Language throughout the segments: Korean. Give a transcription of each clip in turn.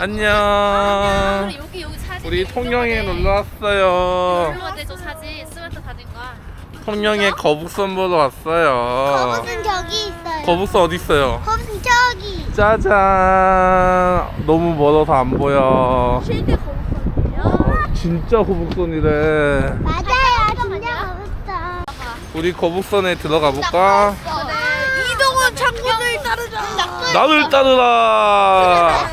안녕. 우리 여기 여기 사진. 우리 통영에 놀러 왔어요. 놀러 왔대 저 사진 스웨터 사진과. 통영에 거북선 보러 왔어요. 거북은 저기 있어요. 거북선 어디 있어요? 거북은 저기. 짜잔. 너무 멀어서 안 보여. 실제 거북선이에요? 어, 진짜 거북선이래. 맞아요, 진짜 거북선. 우리 거북선에 들어가 볼까? 이동훈 장군을 따르자. 나를 따르라.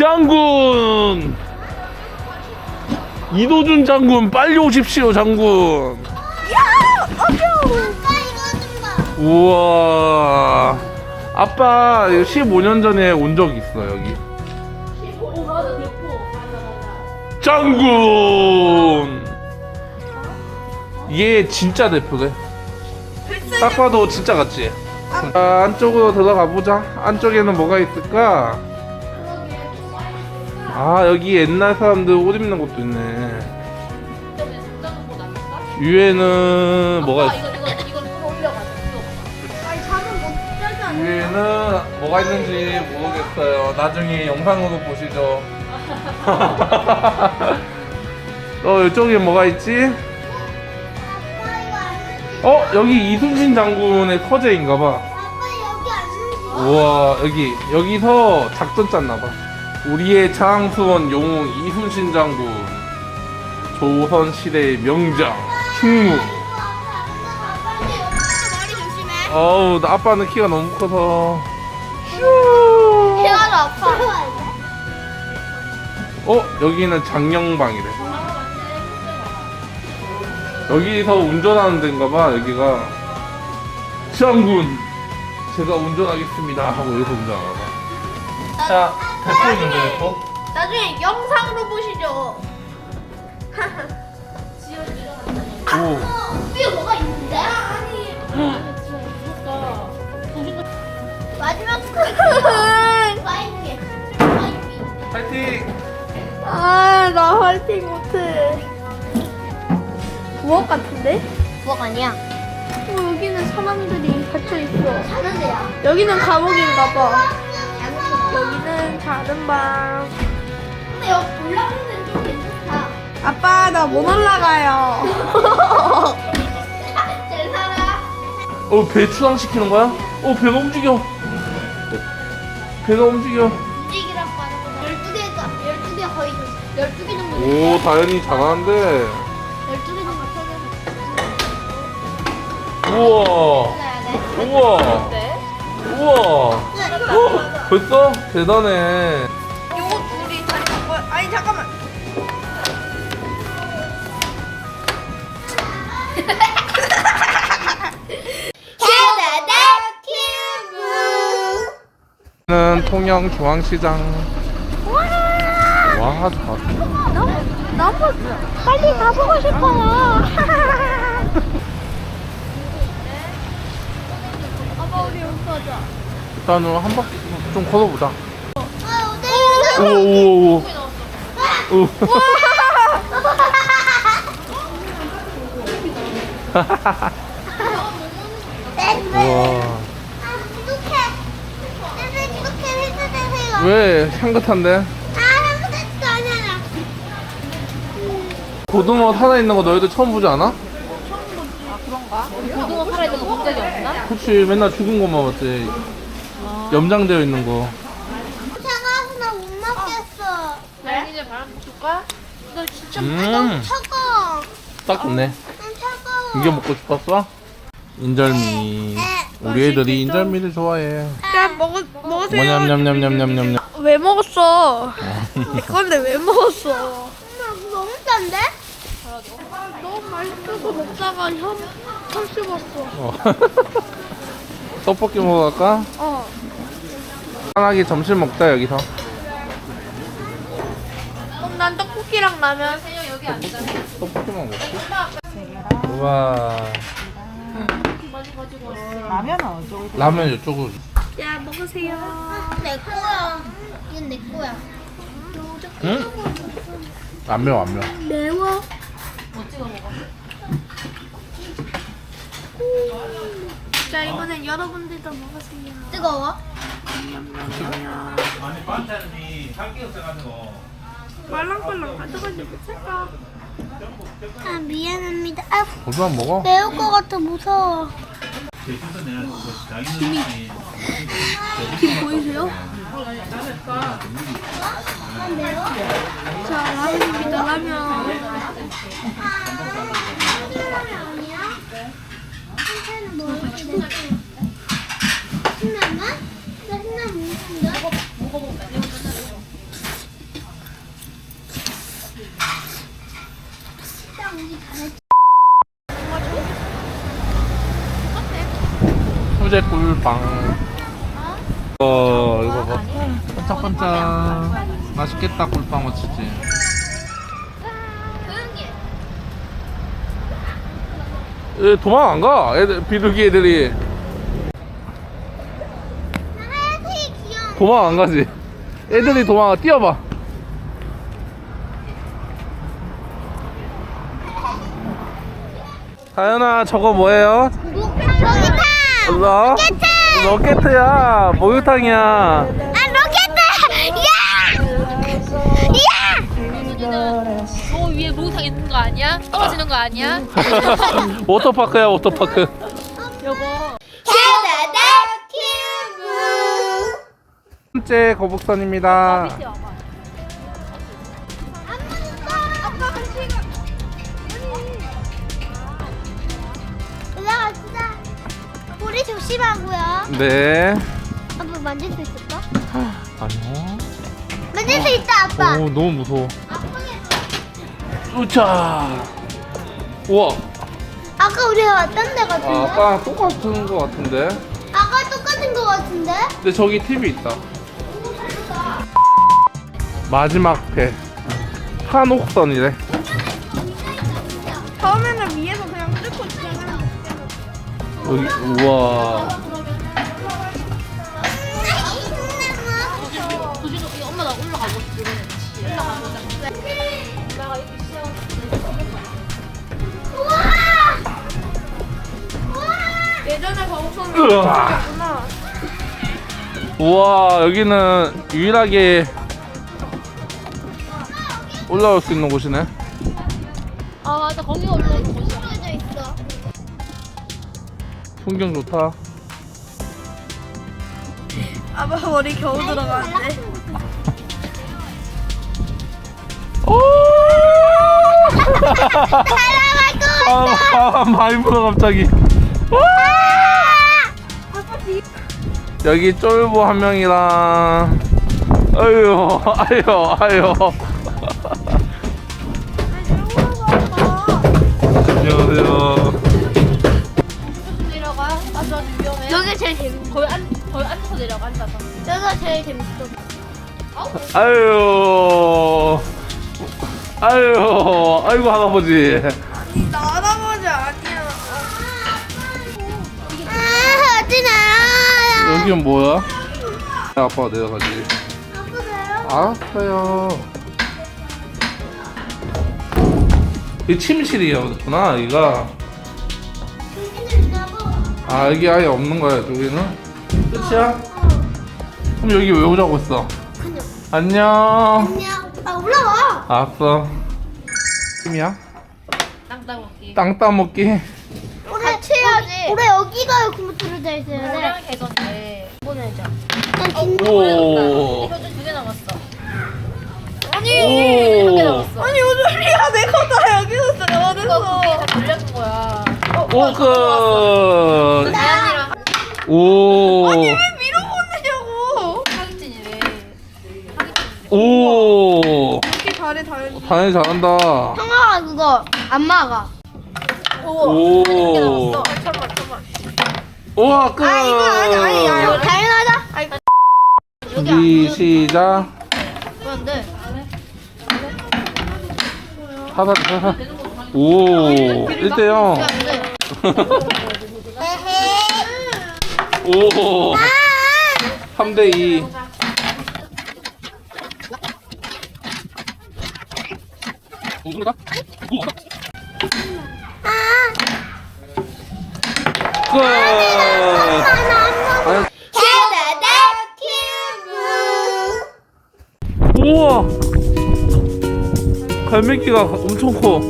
장군. 이도준 장군 빨리 오십시오 장군. 우와. 아빠 15년 전에 온 적 있어 여기. 장군. 얘 진짜 대표래. 딱 봐도 진짜 같지. 자, 안쪽으로 들어가 보자. 안쪽에는 뭐가 있을까? 아 여기 옛날 사람들 옷 입는 것도 있네. 위에는 뭐가 있어? 이거 이거 이거 올려가자. 아니 잠은 못 자지 위에는 뭐가 있는지 모르겠어요. 나중에 영상으로 보시죠. 어, 이쪽에 뭐가 있지? 아빠 이거. 어, 여기 이순신 장군의 서재인가봐. 아빠 여기. 우와, 여기, 여기서 작전 짰나봐. 우리의 장수원 영웅 이순신 장군. 조선시대의 명장, 충무. 머리 조심해. 어우, 나 아빠는 키가 너무 커서. 태아도 아파. 어, 여기는 장영방이래. 여기서 운전하는 데인가봐, 여기가. 장군, 제가 운전하겠습니다. 하고 여기서 운전하나봐. 자, 대포 대포? 나중에 영상으로 보시죠. 오, 위에 뭐가 있는데? 아니. 마지막 스크린. 파이팅. 파이팅. 파이팅! 아, 나 화이팅 못해. 부엌 같은데? 부엌 아니야. 어, 여기는 사람들이 갇혀 있어. 사는 데야. 여기는 감옥인가 봐. 여기 는 다른 방. 근데 여기 올라가는 데는 좀 괜찮다. 아빠 나 못 올라가요. 잘 살아. 어, 배 추앙시키는 거야? 어, 배가 움직여. 배가 움직여. 움직이라고 하는 거 12개가 12개 거의 12개 정도 오, 다현이 잘하는데. 12개 정도 우와. 해야 돼. 우와. 우와. 어, 벌써? 대단해. 요거 둘이 다리 뭐 아니 잠깐만. 캐나다 큐브. 는 통영 중앙시장. 와, 다. 너무 너무 빨리 가보고 싶어요. 아빠 우리 가자. 일단은 한 바퀴 좀 걸어보자. 아, 오, 오, 오. 오. 아. 왜 향긋한데? 아. 고등어 살아있는 거 너희들 처음 보지 않아? 고등어 살아있는 거본 적이 없나? 그치, 맨날 죽은 것만 봤지. 염장되어 있는 거. 차가워서 나 못 먹겠어. 네? 이제 바람 줄까? 너 진짜 음. 너무 차가워. 딱 좋네. 좀 차가워. 이게 먹고 싶었어? 인절미. 우리 애들이 인절미를 좋아해. 야 먹어 먹으세요. 뭐냠냠냠냠냠냠. 왜 먹었어? 내 건데 왜 먹었어? 엄마 너무 짠데? 너무 맛있어서 먹다가 혀 털씹었어. 어. 떡볶이 먹으러 갈까? 어. 편하게 점심 먹자 여기서. 그럼 난 떡볶이랑 라면. 여기 앉아. 떡볶이만 먹지? 우와. 라면은 어쩌고 라면 이쪽으로. 야 먹으세요. 내 거야. 이건 내 거야. 응? 안 매워 안 매워 매워. 뭐 찍어 먹어? 자 이번엔 여러분들도 먹으세요. 뜨거워? 아니 반찬이 살기 없어가지고 말랑말랑 가져가지고 찰까? 아 미안합니다. 아 고수만 먹어 매울 것 같아 무서워. 김 보이세요? 아 매워? 자 라면입니다 라면. 한테는 뭐 우리 꿀빵. 어? 이거 봐. 반짝반짝 맛있겠다 꿀빵 어치지 에, 도망 안 가? 애들 비둘기 애들이. 도망 안 가지? 애들이 도망 뛰어봐 다현아 저거 뭐예요? 로켓탕! 러? 로켓이야 목욕탕이야 있는 거 아니야? 떨어지는 거 아니야? 워터파크야 워터파크 여보. 캐나다 큐브! 번째 거북선입니다 밑에 와봐. 아빠 같이 가. 올라갑시다. 우리 조심하고요. 네 아빠 만질 수 있을까? 아니요 만질 수 있다 아빠. 오 너무 무서워 으차 우와 아까 우리가 왔던 데 아, 같은데? 아빠랑 똑같은 거 같은데 아까 똑같은 거 같은데? 근데 저기 TV 있다 마지막 배 한옥선이래 처음에는 위에서 그냥 뚫고 지나가는 여기 우와 도준이 이거 엄마 나 올라가고 싶어. 올라가 보자. 엄 예전에 거북선 으아. 구나 우와 여기는 유일하게 올라올 수 있는 곳이네 아 맞아 거기 올라오는 곳이야. 져 있어. 풍경 좋다 아빠 머리 겨우 들어가는데. 오! 날아갈 거. 아, 아 많이 불어 갑자기 와! 여기 쫄보 한 명이랑 아유 아유 아유 안녕하세요 내려가. 아주 아주 위험해. 여기 제일 재밌어. 거의 안 거의 앉아서 내려가 앉아서. 저가 제일 재밌어. 아유 아유 아이고 할아버지 나 할아버지 아니야. 아, 어디 날아가요? 여기는 뭐야? 아빠가 내려가지 아프세요? 알았어요 이 침실이었구나 여기가 아 여기 아예 없는 거야 여기는 끝이야? 그럼 여기 왜 오자고 했어? 안녕 안녕. 아, 올라와. 알았어 팀이야? 땅 따먹기. 땅 따먹기 우리 해야지. 우리 여기가 컴퓨터로 돼 있어야 돼. 계좌 난 긴. 오 이거 두개 남았어. 아니. 오. 남았어. 아니 오늘이야 내가 다 여기서 이거 잘못했어. 두개다 돌려준 거야. 오크 다현이랑 오왜 위로 보내냐고. 하기진이래. 오 이렇게 잘해 다현이. 당연히 잘한다 형아가 그거 안 막아. 오. 두개 남았어. 잠깐만 잠깐만. 우와 끝 아 이거 아니 아니 아니. 준비 시작. 그런데. 하사 하사 오 1대 0 오 3대 2 끝. 아유, 캐나다 큐브. 우와. 갈매기가 엄청 커.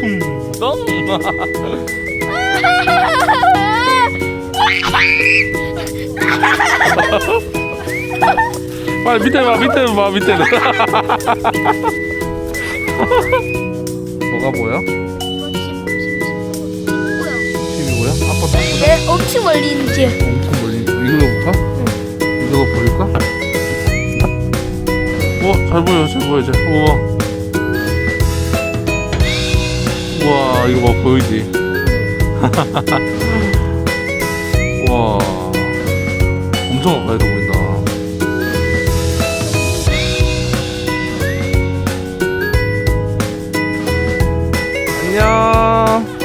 풍덩. 빨리 밑에 봐, 밑에 봐, 밑에는. 뭐가 보여? 한번 왜 엄청 멀리 있는 길. 엄청 멀리. 이걸로 볼까? 응. 이걸로 버릴까? 어, 잘 보여, 잘 보여, 이제. 우와. 우와, 이거 막 보이지? 우와. 엄청 가까이서 보인다. 안녕.